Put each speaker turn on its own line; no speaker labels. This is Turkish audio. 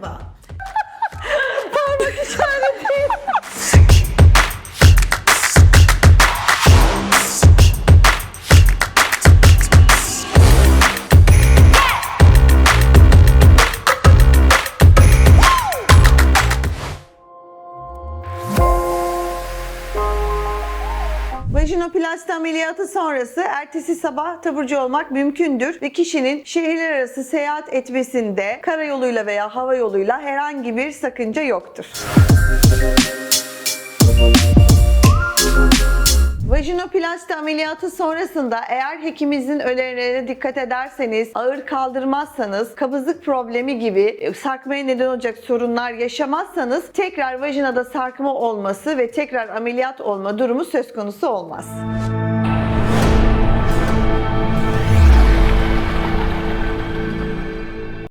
Canva.
Vajinoplasti ameliyatı sonrası ertesi sabah taburcu olmak mümkündür ve kişinin şehirler arası seyahat etmesinde karayoluyla veya hava yoluyla herhangi bir sakınca yoktur. Vajinoplasti ameliyatı sonrasında eğer hekiminizin önerilerine dikkat ederseniz, ağır kaldırmazsanız, kabızlık problemi gibi e, sarkmaya neden olacak sorunlar yaşamazsanız tekrar vajinada sarkma olması ve tekrar ameliyat olma durumu söz konusu olmaz.